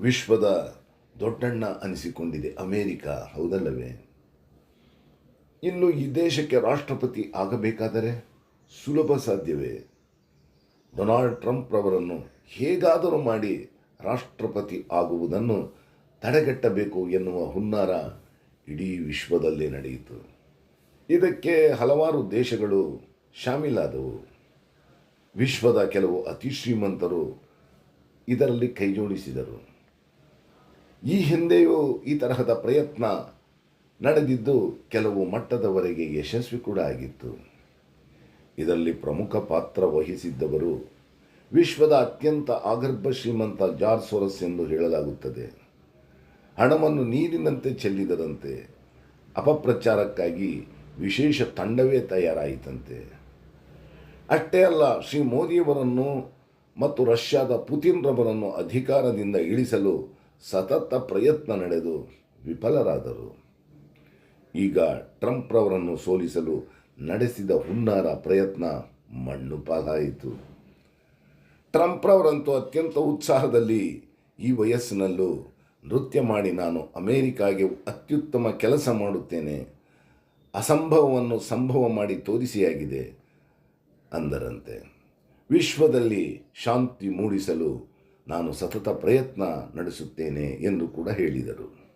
ವಿಶ್ವದ ದೊಡ್ಡಣ್ಣ ಅನಿಸಿಕೊಂಡಿದೆ ಅಮೇರಿಕ, ಹೌದಲ್ಲವೇ? ಇನ್ನು ಈ ದೇಶಕ್ಕೆ ರಾಷ್ಟ್ರಪತಿ ಆಗಬೇಕಾದರೆ ಸುಲಭ ಸಾಧ್ಯವೇ? ಡೊನಾಲ್ಡ್ ಟ್ರಂಪ್ ರವರನ್ನು ಹೇಗಾದರೂ ಮಾಡಿ ರಾಷ್ಟ್ರಪತಿ ಆಗುವುದನ್ನು ತಡೆಗಟ್ಟಬೇಕು ಎನ್ನುವ ಹುನ್ನಾರ ಇಡೀ ವಿಶ್ವದಲ್ಲೇ ನಡೆಯಿತು. ಇದಕ್ಕೆ ಹಲವಾರು ದೇಶಗಳು ಶಾಮೀಲಾದವು. ವಿಶ್ವದ ಕೆಲವು ಅತಿ ಶ್ರೀಮಂತರು ಇದರಲ್ಲಿ ಕೈಜೋಡಿಸಿದರು. ಈ ಹಿಂದೆಯೂ ಈ ತರಹದ ಪ್ರಯತ್ನ ನಡೆದಿದ್ದು ಕೆಲವು ಮಟ್ಟದವರೆಗೆ ಯಶಸ್ವಿ ಕೂಡ ಆಗಿತ್ತು. ಇದರಲ್ಲಿ ಪ್ರಮುಖ ಪಾತ್ರ ವಹಿಸಿದ್ದವರು ವಿಶ್ವದ ಅತ್ಯಂತ ಆಗರ್ಭ ಶ್ರೀಮಂತ ಜಾರ್ಜ್ ಸೋರಸ್ ಎಂದು ಹೇಳಲಾಗುತ್ತದೆ. ಹಣವನ್ನು ನೀರಿನಂತೆ ಚೆಲ್ಲಿದರಂತೆ ಅಪಪ್ರಚಾರಕ್ಕಾಗಿ ವಿಶೇಷ ತಂಡವೇ ತಯಾರಾಯಿತಂತೆ. ಅಷ್ಟೇ ಅಲ್ಲ, ಶ್ರೀ ಮೋದಿಯವರನ್ನು ಮತ್ತು ರಷ್ಯಾದ ಪುತಿನ್ರವರನ್ನು ಅಧಿಕಾರದಿಂದ ಇಳಿಸಲು ಸತತ ಪ್ರಯತ್ನ ನಡೆದು ವಿಫಲರಾದರು. ಈಗ ಟ್ರಂಪ್ ರವರನ್ನು ಸೋಲಿಸಲು ನಡೆಸಿದ ಹುನ್ನಾರ ಪ್ರಯತ್ನ ಮಣ್ಣು ಪಾಲಾಯಿತು. ಟ್ರಂಪ್ ರವರಂತೂ ಅತ್ಯಂತ ಉತ್ಸಾಹದಲ್ಲಿ ಈ ವಯಸ್ಸಿನಲ್ಲೂ ನೃತ್ಯ ಮಾಡಿ ನಾನು ಅಮೇರಿಕಾಗೆ ಅತ್ಯುತ್ತಮ ಕೆಲಸ ಮಾಡುತ್ತೇನೆ. ಅಸಂಭವವನ್ನು ಸಂಭವ ಮಾಡಿ ತೋರಿಸಿಯಾಗಿದೆ ಅಂದರಂತೆ. ವಿಶ್ವದಲ್ಲಿ ಶಾಂತಿ ಮೂಡಿಸಲು ನಾನು ಸತತ ಪ್ರಯತ್ನ ನಡೆಸುತ್ತೇನೆ ಎಂದು ಕೂಡ ಹೇಳಿದರು.